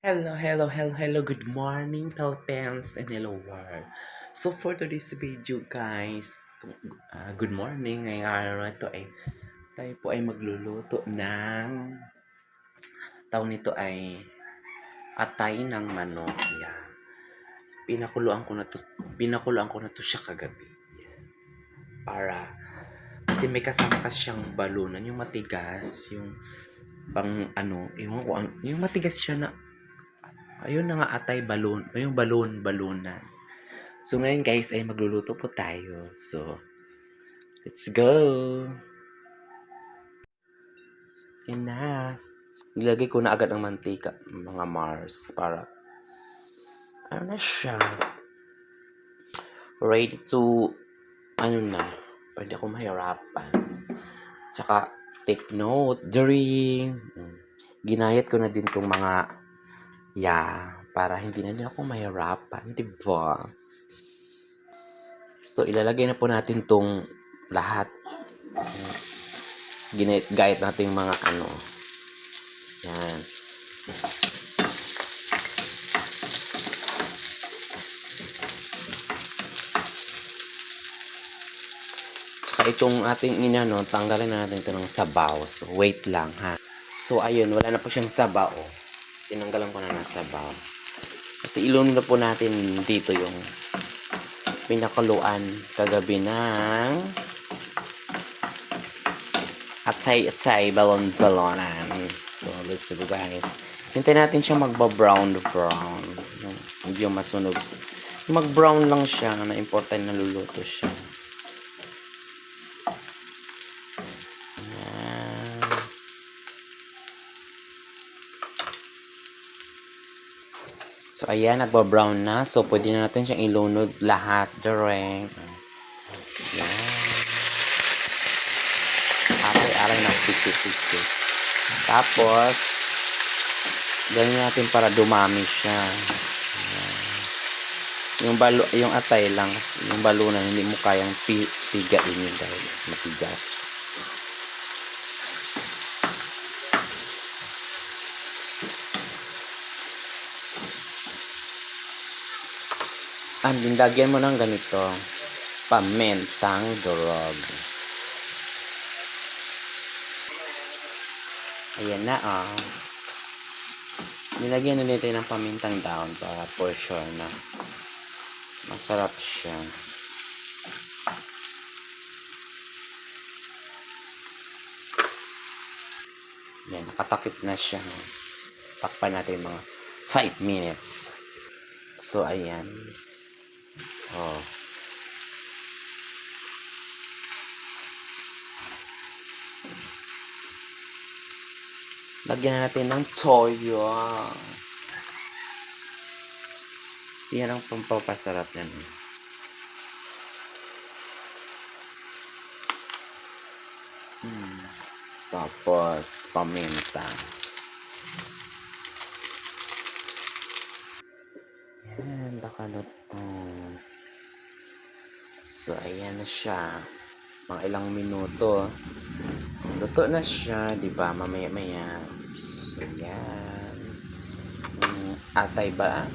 Hello, hello, hello, hello. Good morning, Philippines, and hello, world. So, for today's video, guys, uh, good morning. Ngayong araw na ito ay tayo po ay magluluto ng tawag nito ay atay ng manok. Yan. Pinakuluan ko na to, pinakuluan ko na to siya kagabi. Para, kasi may kasama kasi siyang balunan, yung matigas, yung pang ano, yung, yung matigas siya na Ayun na nga atay balon, yung balon, balunan. So ngayon guys ay magluluto po tayo. So let's go. Yan na. Nilagay ko na agad ang mantika, mga Mars, para ano na siya. Ready to, ano na, pwede ako mahirapan. Tsaka, take note, during, ginayat ko na din tong mga Yeah, para hindi na din ako mahirapan, di ba? So, ilalagay na po natin tong lahat. Ginayat, gayat natin mga ano. Yan. Tsaka itong ating inano, tanggalin na natin ito ng sabaw. So, wait lang ha. So, ayun, wala na po siyang sabaw tinanggalan ko na ng sabaw. Kasi ilun na po natin dito yung pinakuluan kagabi ng atsay-atsay balon-balonan. So, let's go guys. Hintay natin siya magba-brown brown. Medyo masunog. Mag-brown lang siya na important na luluto siya. So, ayan, nagba-brown na. So, pwede na natin siyang ilunod lahat direct. Ayan. Aray-aray na piti-piti. Tapos, ganyan natin para dumami siya. Yung balo, yung atay lang, yung balunan, hindi mo kayang pi pigain yun dahil matigas. And lagyan mo ng ganito, pamentang durog. Ayan na, ah. Nilagyan na natin ng pamintang down para for sure na masarap siya. Yan, nakatakip na siya. Takpan natin mga 5 minutes. So, ayan. Oh. Lagyan na natin ng toyo. So, yan ang pampapasarap yan. Hmm. Tapos, paminta. Yan, baka oh. So, ayan na siya. Mga ilang minuto. Luto na siya, di ba? Mamaya-maya. So, yan. Um, atay ba?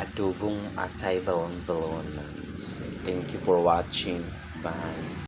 Adobong atay balon-balon. So, thank you for watching. Bye.